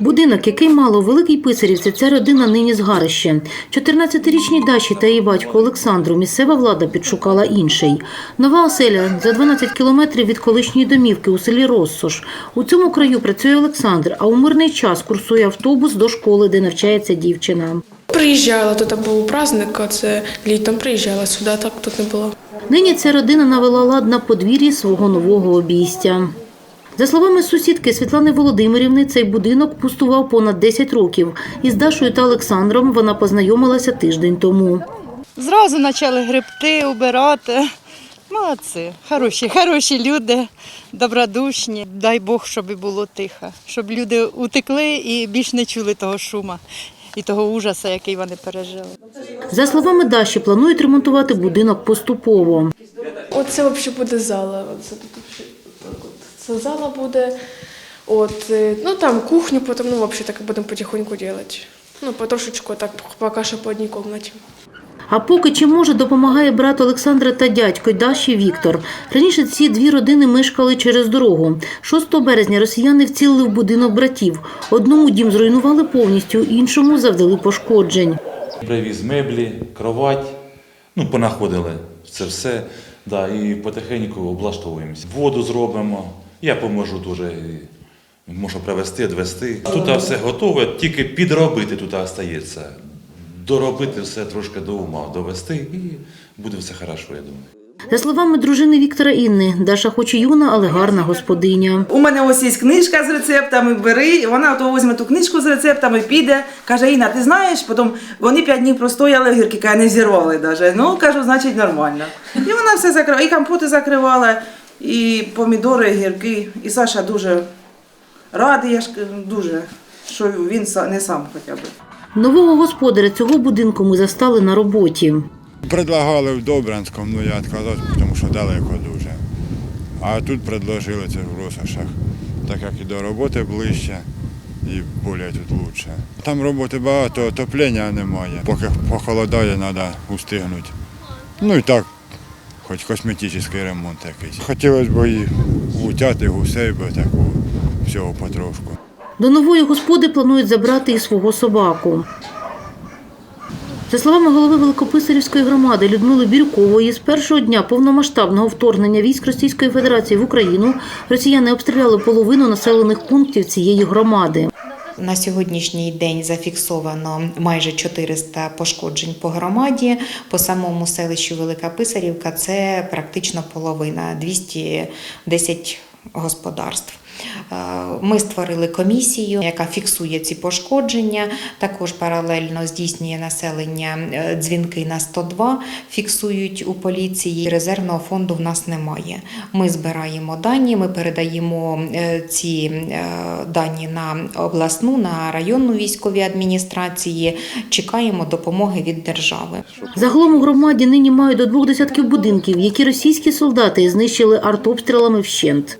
Будинок, який мало у Великій Писарівці, ця родина нині згарище. 14-річній Даші та її батьку Олександру місцева влада підшукала інший. Нова оселя за 12 кілометрів від колишньої домівки у селі Россош. У цьому краю працює Олександр, а у мирний час курсує автобус до школи, де навчається дівчина. Приїжджала, тут був праздник, а це літом приїжджала сюди, так тут не було. Нині ця родина навела лад на подвір'ї свого нового обійстя. За словами сусідки Світлани Володимирівни, цей будинок пустував понад 10 років. Із Дашою та Олександром вона познайомилася тиждень тому. Зразу почали гребти, убирати. Молодці, хороші, хороші люди, добродушні. Дай Бог, щоб було тихо, щоб люди утекли і більш не чули того шуму і того ужасу, який вони пережили. За словами Даші, планують ремонтувати будинок поступово. Оце взагалі буде зала. Оце тут. Це зала буде. От, е, ну там кухню, потім, ну, взагалі так будемо потихоньку робити. Ну, потрошечку, так, поки що по одній кімнаті. А поки чи може допомагає брат Олександра та дядько Даші Віктор. Раніше ці дві родини мешкали через дорогу. 6 березня росіяни вцілили в будинок братів. Одному дім зруйнували повністю, іншому завдали пошкоджень. Привіз меблі, кровать, ну, понаходили це все. Да, і потихеньку облаштовуємося. Воду зробимо. Я поможу дуже. Можу привезти, відвести. Тут все готове, тільки підробити тут остається. Доробити все трошки до ума, довести і буде все хорошо, я думаю. За словами дружини Віктора Інни, Даша хоч і юна, але гарна господиня. У мене ось є книжка з рецептами, бери, вона то візьме ту книжку з рецептами, піде, каже, Інна, ти знаєш, потім вони п'ять днів простояли, огірки каже, не зірвали навіть. Ну, кажу, значить нормально. І вона все закривала, і компоти закривала, і помідори, і гірки. І Саша дуже радий, я ж дуже, що він не сам хоча б. Нового господаря цього будинку ми застали на роботі. Предлагали в Добранському, ну я відказався, тому що далеко дуже. А тут предложили це в Росошах, так як і до роботи ближче і більше тут краще. Там роботи багато, отоплення немає. Поки похолодає, треба устигнути. Ну і так, хоч косметичний ремонт якийсь. Хотілося б і утяти гусей, бо таку всього потрошку. До нової господи планують забрати і свого собаку. За словами голови Великописарівської громади Людмили Бірюкової, з першого дня повномасштабного вторгнення військ Російської Федерації в Україну росіяни обстріляли половину населених пунктів цієї громади. На сьогоднішній день зафіксовано майже 400 пошкоджень по громаді. По самому селищу Велика Писарівка це практично половина 210 господарств. Е, Ми створили комісію, яка фіксує ці пошкодження. Також паралельно здійснює населення е, дзвінки на 102, фіксують у поліції. Резервного фонду в нас немає. Ми збираємо дані, ми передаємо е, ці дані на обласну, на районну військові адміністрації. Чекаємо допомоги від держави. Загалом у громаді нині мають до двох десятків будинків, які російські солдати знищили артобстрілами вщент.